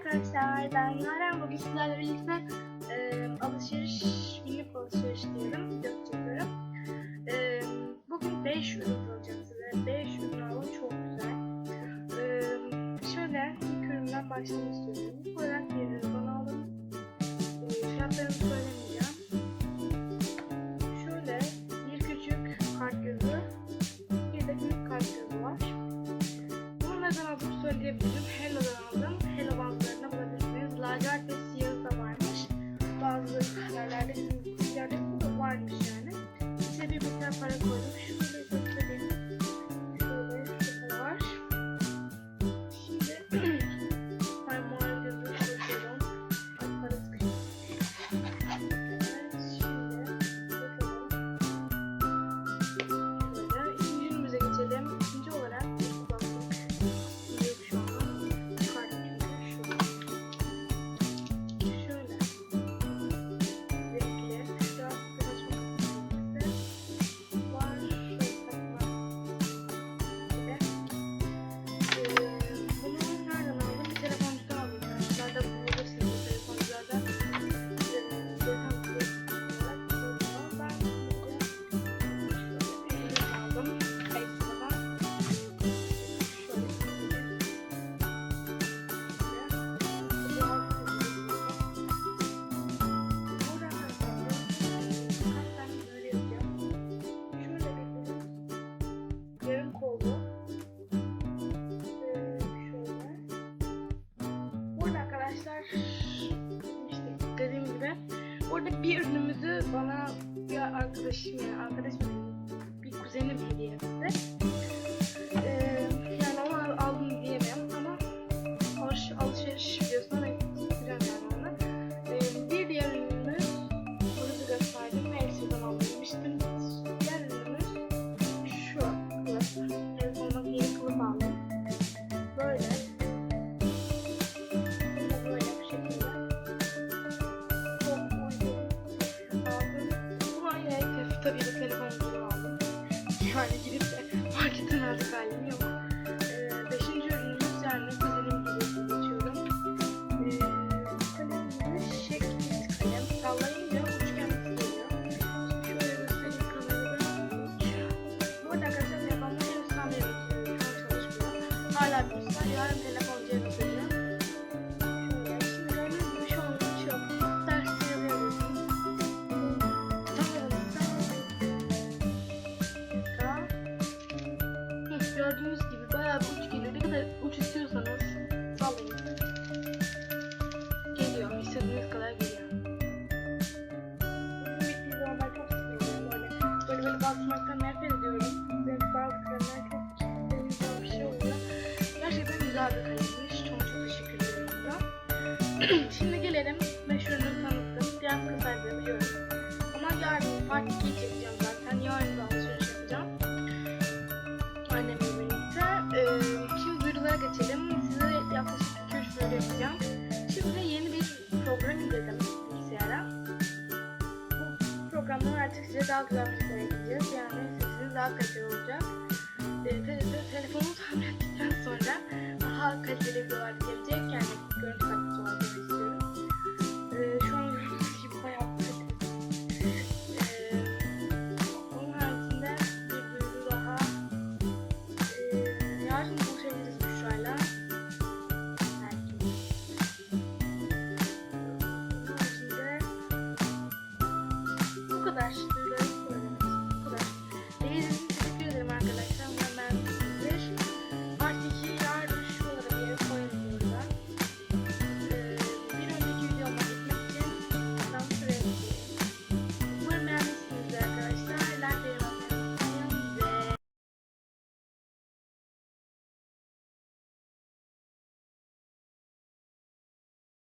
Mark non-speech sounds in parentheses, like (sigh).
arkadaşlar ben Yaren bugün sizlerle birlikte e, alışveriş, günlük alışveriş diyelim çekiyorum. E, bugün 5 ürün alacağım size. 5 ürün aldım çok güzel. E, şöyle ilk üründen başlamak istiyorum. İlk olarak bir ürün aldım. E, fiyatlarını söylemeyeceğim. Şöyle bir küçük kart gözü, bir de büyük kart gözü var. Bunu neden aldığımı söyleyebilirim. Hello'dan Lacivert ve siyahı da varmış. Bazı yerlerde bizim yerde bu varmış yani. İçine bir miktar para koydum. Bir ürünümüzü bana bir arkadaşım yani arkadaşım bir kuzenim hediye etti tabii ki telefonumdan aldım. Yani gidip de marketten aldık halim yok. Ee, beşinci ürünümüz yani kuzenim hediyesi geçiyorum. Ee, kalemimiz şekil kalem. Sallayınca üçgen geliyor. Şöyle göstereyim kamerada. Bu arada arkadaşlar telefonda henüz. Şu an çalışmıyor. Hala bir var. Yarın telefoncuya bayağı bir uç geliyor. Ne kadar uç istiyorsanız sallayın. Geliyor. İstediğiniz kadar geliyor. Bittiği zaman ben çok sıkılıyorum. Böyle, böyle böyle basmaktan nefret ediyorum. Kalemler çok benim bir şey oluyor. Gerçekten güzel bir kalemmiş. Çok çok teşekkür ederim buna. (clears throat) Şimdi program indirdim bilgisayara. Bu programdan artık size daha güzel müzikler ekleyeceğiz. Yani sesiniz daha kaliteli olacak. Ee,